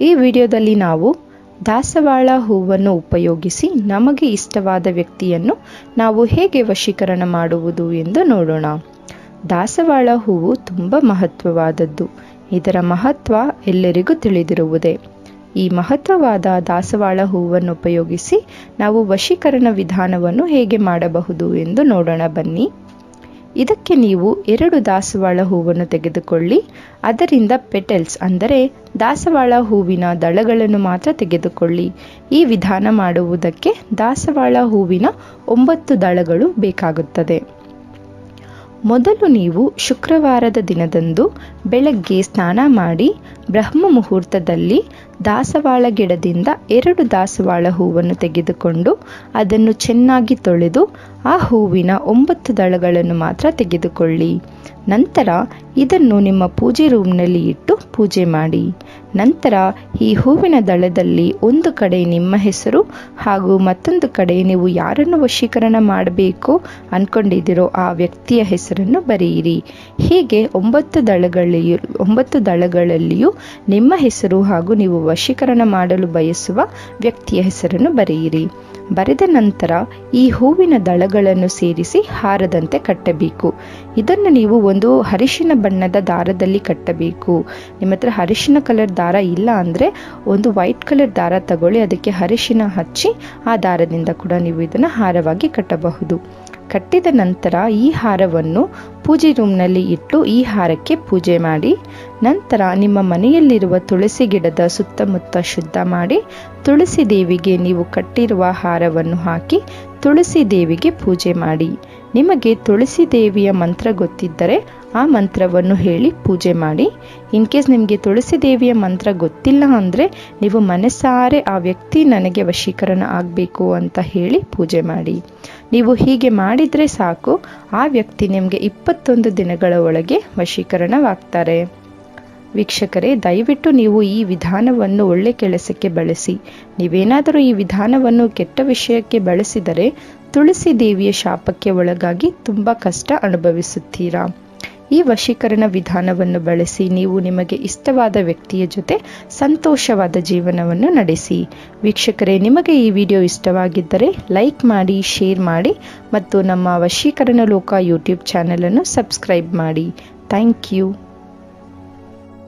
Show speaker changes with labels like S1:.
S1: ಈ ವಿಡಿಯೋದಲ್ಲಿ ನಾವು ದಾಸವಾಳ ಹೂವನ್ನು ಉಪಯೋಗಿಸಿ ನಮಗೆ ಇಷ್ಟವಾದ ವ್ಯಕ್ತಿಯನ್ನು ನಾವು ಹೇಗೆ ವಶೀಕರಣ ಮಾಡುವುದು ಎಂದು ನೋಡೋಣ. ದಾಸವಾಳ ಹೂವು ತುಂಬ ಮಹತ್ವವಾದದ್ದು. ಇದರ ಮಹತ್ವ ಎಲ್ಲರಿಗೂ ತಿಳಿದಿರುವುದೇ. ಈ ಮಹತ್ವವಾದ ದಾಸವಾಳ ಹೂವನ್ನು ಉಪಯೋಗಿಸಿ ನಾವು ವಶೀಕರಣ ವಿಧಾನವನ್ನು ಹೇಗೆ ಮಾಡಬಹುದು ಎಂದು ನೋಡೋಣ ಬನ್ನಿ. ಇದಕ್ಕೆ ನೀವು ಎರಡು ದಾಸವಾಳ ಹೂವನ್ನು ತೆಗೆದುಕೊಳ್ಳಿ. ಅದರಿಂದ ಪೆಟಲ್ಸ್ ಅಂದರೆ ದಾಸವಾಳ ಹೂವಿನ ದಳಗಳನ್ನು ಮಾತ್ರ ತೆಗೆದುಕೊಳ್ಳಿ. ಈ ವಿಧಾನ ಮಾಡುವುದಕ್ಕೆ ದಾಸವಾಳ ಹೂವಿನ ಒಂಬತ್ತು ದಳಗಳು ಬೇಕಾಗುತ್ತದೆ. ಮೊದಲು ನೀವು ಶುಕ್ರವಾರದ ದಿನದಂದು ಬೆಳಗ್ಗೆ ಸ್ನಾನ ಮಾಡಿ ಬ್ರಹ್ಮ ಮುಹೂರ್ತದಲ್ಲಿ ದಾಸವಾಳ ಗಿಡದಿಂದ ಎರಡು ದಾಸವಾಳ ಹೂವನ್ನು ತೆಗೆದುಕೊಂಡು ಅದನ್ನು ಚೆನ್ನಾಗಿ ತೊಳೆದು ಆ ಹೂವಿನ ಒಂಬತ್ತು ದಳಗಳನ್ನು ಮಾತ್ರ ತೆಗೆದುಕೊಳ್ಳಿ. ನಂತರ ಇದನ್ನು ನಿಮ್ಮ ಪೂಜೆ ರೂಮ್ನಲ್ಲಿ ಇಟ್ಟು ಪೂಜೆ ಮಾಡಿ. ನಂತರ ಈ ಹೂವಿನ ದಳದಲ್ಲಿ ಒಂದು ಕಡೆ ನಿಮ್ಮ ಹೆಸರು ಹಾಗೂ ಮತ್ತೊಂದು ಕಡೆ ನೀವು ಯಾರನ್ನು ವಶೀಕರಣ ಮಾಡಬೇಕು ಅಂದ್ಕೊಂಡಿದ್ದೀರೋ ಆ ವ್ಯಕ್ತಿಯ ಹೆಸರನ್ನು ಬರೆಯಿರಿ. ಹೀಗೆ ಒಂಬತ್ತು ದಳಗಳಲ್ಲಿ ಒಂಬತ್ತು ದಳಗಳಲ್ಲಿಯೂ ನಿಮ್ಮ ಹೆಸರು ಹಾಗೂ ನೀವು ವಶೀಕರಣ ಮಾಡಲು ಬಯಸುವ ವ್ಯಕ್ತಿಯ ಹೆಸರನ್ನು ಬರೆಯಿರಿ. ಬರೆದ ನಂತರ ಈ ಹೂವಿನ ದಳಗಳನ್ನು ಸೇರಿಸಿ ಹಾರದಂತೆ ಕಟ್ಟಬೇಕು. ಇದನ್ನು ನೀವು ಒಂದು ಹರಿಶಿನ ಬಣ್ಣದ ದಾರದಲ್ಲಿ ಕಟ್ಟಬೇಕು. ನಿಮ್ಮ ಹತ್ರ ಹರಿಶಿನ ಕಲರ್ ದಾರ ಇಲ್ಲ ಅಂದರೆ ಒಂದು ವೈಟ್ ಕಲರ್ ದಾರ ತಗೊಳ್ಳಿ, ಅದಕ್ಕೆ ಹರಿಶಿನ ಹಚ್ಚಿ ಆ ದಾರದಿಂದ ಕೂಡ ನೀವು ಇದನ್ನು ಹಾರವಾಗಿ ಕಟ್ಟಬಹುದು. ಕಟ್ಟಿದ ನಂತರ ಈ ಹಾರವನ್ನು ಪೂಜೆ ರೂಮ್ನಲ್ಲಿ ಇಟ್ಟು ಈ ಹಾರಕ್ಕೆ ಪೂಜೆ ಮಾಡಿ ನಂತರ ನಿಮ್ಮ ಮನೆಯಲ್ಲಿರುವ ತುಳಸಿ ಗಿಡದ ಸುತ್ತಮುತ್ತ ಶುದ್ಧ ಮಾಡಿ ತುಳಸಿ ದೇವಿಗೆ ನೀವು ಕಟ್ಟಿರುವ ಹಾರವನ್ನು ಹಾಕಿ ತುಳಸಿ ದೇವಿಗೆ ಪೂಜೆ ಮಾಡಿ. ನಿಮಗೆ ತುಳಸಿ ದೇವಿಯ ಮಂತ್ರ ಗೊತ್ತಿದ್ದರೆ ಆ ಮಂತ್ರವನ್ನು ಹೇಳಿ ಪೂಜೆ ಮಾಡಿ. ಇನ್ ಕೇಸ್ ನಿಮಗೆ ತುಳಸಿ ದೇವಿಯ ಮಂತ್ರ ಗೊತ್ತಿಲ್ಲ ಅಂದರೆ ನೀವು ಮನಸಾರೆ ಆ ವ್ಯಕ್ತಿ ನನಗೆ ವಶೀಕರಣ ಆಗಬೇಕು ಅಂತ ಹೇಳಿ ಪೂಜೆ ಮಾಡಿ. ನೀವು ಹೀಗೆ ಮಾಡಿದರೆ ಸಾಕು, ಆ ವ್ಯಕ್ತಿ ನಿಮಗೆ ಇಪ್ಪತ್ತೊಂದು ದಿನಗಳ ಒಳಗೆ ವಶೀಕರಣವಾಗ್ತಾರೆ. ವೀಕ್ಷಕರೇ, ದಯವಿಟ್ಟು ನೀವು ಈ ವಿಧಾನವನ್ನು ಒಳ್ಳೆ ಕೆಲಸಕ್ಕೆ ಬಳಸಿ, ನೀವೇನಾದರೂ ಈ ವಿಧಾನವನ್ನು ಕೆಟ್ಟ ವಿಷಯಕ್ಕೆ ಬಳಸಿದರೆ ತುಳಸಿ ದೇವಿಯ ಶಾಪಕ್ಕೆ ಒಳಗಾಗಿ ತುಂಬ ಕಷ್ಟ ಅನುಭವಿಸುತ್ತೀರಾ? ಈ ವಶೀಕರಣ ವಿಧಾನವನ್ನು ಬಳಸಿ ನೀವು ನಿಮಗೆ ಇಷ್ಟವಾದ ವ್ಯಕ್ತಿಯ ಜೊತೆ ಸಂತೋಷವಾದ ಜೀವನವನ್ನು ನಡೆಸಿ. ವೀಕ್ಷಕರೇ, ನಿಮಗೆ ಈ ವಿಡಿಯೋ ಇಷ್ಟವಾಗಿದ್ದರೆ ಲೈಕ್ ಮಾಡಿ, ಶೇರ್ ಮಾಡಿ ಮತ್ತು ನಮ್ಮ ವಶೀಕರಣ ಲೋಕ ಯೂಟ್ಯೂಬ್ ಚಾನಲನ್ನು ಸಬ್ಸ್ಕ್ರೈಬ್ ಮಾಡಿ. Thank you.